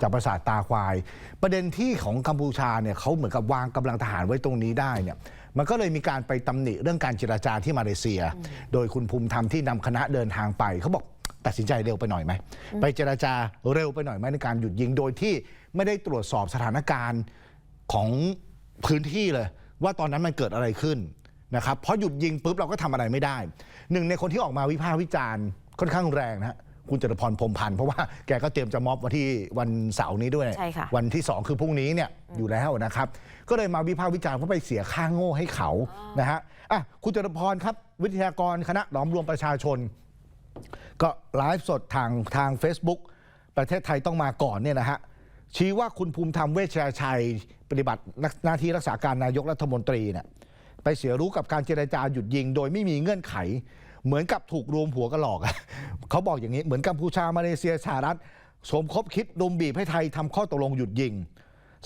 จากปราสาทตาควาย ประเด็นที่ของกัมพูชาเนี่ยเขาเหมือนกับวางกำลังทหารไว้ตรงนี้ได้เนี่ยมันก็เลยมีการไปตำหนิเรื่องการเจรจาที่มาเลเซีย โดยคุณภูมิธรรมที่นำคณะเดินทางไปเขาบอกตัดสินใจเร็วไปหน่อยไหม ไปเจรจาเร็วไปหน่อยไหมในการหยุดยิงโดยที่ไม่ได้ตรวจสอบสถานการณ์ของพื้นที่เลย ว่าตอนนั้นมันเกิดอะไรขึ้นนะครับเพราะหยุดยิงปุ๊บเราก็ทำอะไรไม่ได้ หนึ่งในคนที่ออกมาวิพากษ์วิจารณ์ค่อนข้างแรงนะฮะ คุณจตุพรพรหมพันธ์เพราะว่าแกก็เตรียมจะม็อบวันที่วันเสาร์นี้ด้วย ใช่ค่ะ วันที่ 2 คือพรุ่งนี้เนี่ยอยู่แล้วนะครับ ก็เลยมาวิพากษ์วิจารณ์ว่าไปเสียค่างโง่ให้เขานะฮะอะคุณจตุพรครับ วิทยากรคณะหลอมรวมประชาชน ก็ไลฟ์สดทางทาง Facebook ประเทศไทยต้องมาก่อนเนี่ยนะฮะชี้ว่าคุณภูมิธรรมเวชยชัยปฏิบัติหน้าที่รักษาการนายกรัฐมนตรีเนี่ยไปเสียรู้กับการเจรจาหยุดยิง โดยไม่มีเงื่อนไข เหมือนกับถูกรวมหัวกันหลอกอะ เขาบอกอย่างนี้เหมือนกัมพูชามาเลเซียสหรัฐสมคบคิดรุมบีบให้ไทยทำข้อตกลงหยุดยิง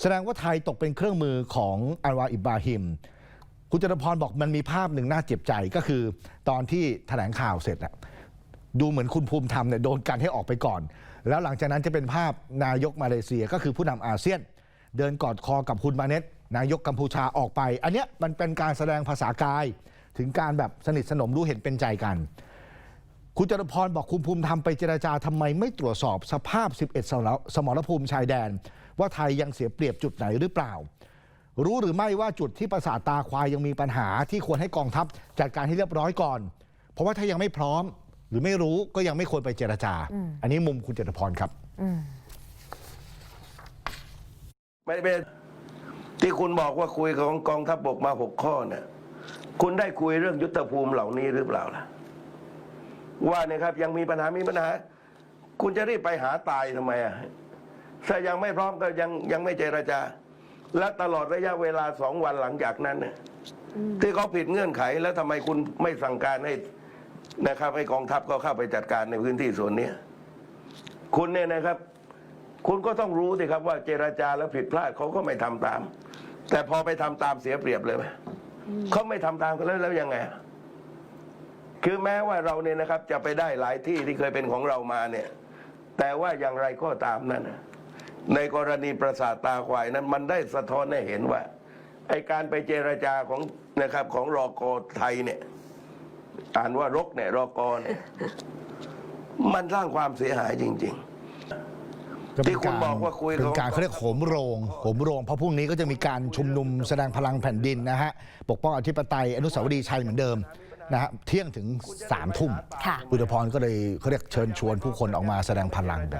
แสดงว่าไทยตกเป็นเครื่องมือของอันวาอิบบราฮิมคุณจตุพรบอกมันมีภาพหนึ่งน่าเจ็บใจก็คือ ตอนที่แถลงข่าวเสร็จอะดูเหมือนคุณภูมิธรรมเนี่ยโดนกันให้ออกไปก่อน แล้วหลังจากนั้นจะเป็นภาพนายกมาเลเซียก็คือผู้นำอาเซียน เดินกอดคอกับคุณมาเน็ตนายกกัมพูชาออกไป อันเนี้ยมันเป็นการแสดงภาษากาย ถึงการแบบสนิทสนมรู้เห็นเป็นใจกัน คุณจตุพรบอกคุณภูมิธรรมไปเจราจาทำไมไม่ตรวจสอบสภาพ 11สมรสมรภูมิชายแดน ว่าไทยยังเสียเปรียบจุดไหนหรือเปล่า รู้หรือไม่ว่าจุดที่ปราสาทตาควายยังมีปัญหาที่ควรให้กองทัพจัดการให้เรียบร้อยก่อน เพราะว่าถ้ายังไม่พร้อมหรือไม่รู้ก็ยังไม่ควรไปเจรจา อันนี้มุมคุณจตุพรครับอืมไม่เป็นที่คุณบอกว่าคุยของกองทัพบกมาหกข้อเนี่ยคุณได้คุยเรื่องยุทธภูมิเหล่านี้หรือเปล่าล่ะ ว่าเนี่ยครับยังมีปัญหามีปัญหา คุณจะรีบไปหาตายทำไมอะถ้ายังไม่พร้อมก็ยังยังไม่เจรจา และตลอดระยะเวลาสองวันหลังจากนั้นเนี่ยที่เขาผิดเงื่อนไขแล้วทำไมคุณไม่สั่งการให้นะครับให้กองทัพก็เข้าไปจัดการในพื้นที่ส่วนเนี้ยคุณเนี่ยนะครับ คุณก็ต้องรู้สิครับว่าเจราจาแล้วผิดพลาดเขาก็ไม่ทำตาม แต่พอไปทำตามเสียเปรียบเลยไหมเขาไม่ทำตามกันแล้วแล้วยังไงอะ คือแม้ว่าเราเนี่ยนะครับจะไปได้หลายที่ที่เคยเป็นของเรามาเนี่ยแต่ว่าอย่างไรก็ตามนั่นน่ะในกรณีประสาทตาควายนั้นมันได้สะท้อนให้เห็นว่าไอการไปเจราจาของนะครับของรอกอไทยเนี่ยอ่านว่ารกเนี่ยรอกอเนี่ยมันสร้างความเสียหายจริง ๆที่คุณบอกว่าคุยเป็นการของเขาเรียกโหมโรงโหมโรง เพราะพรุ่งนี้ก็จะมีการชุมนุมแสดงพลังแผ่นดินนะฮะ ปกป้องอธิปไตยอนุสาวรีย์ชัยเหมือนเดิม นะฮะเที่ยงถึง3ามทุ่มค่ะอุตพรก็เลยเขาเรียกเชิญชวนผู้คนออกมาแสดงพลัง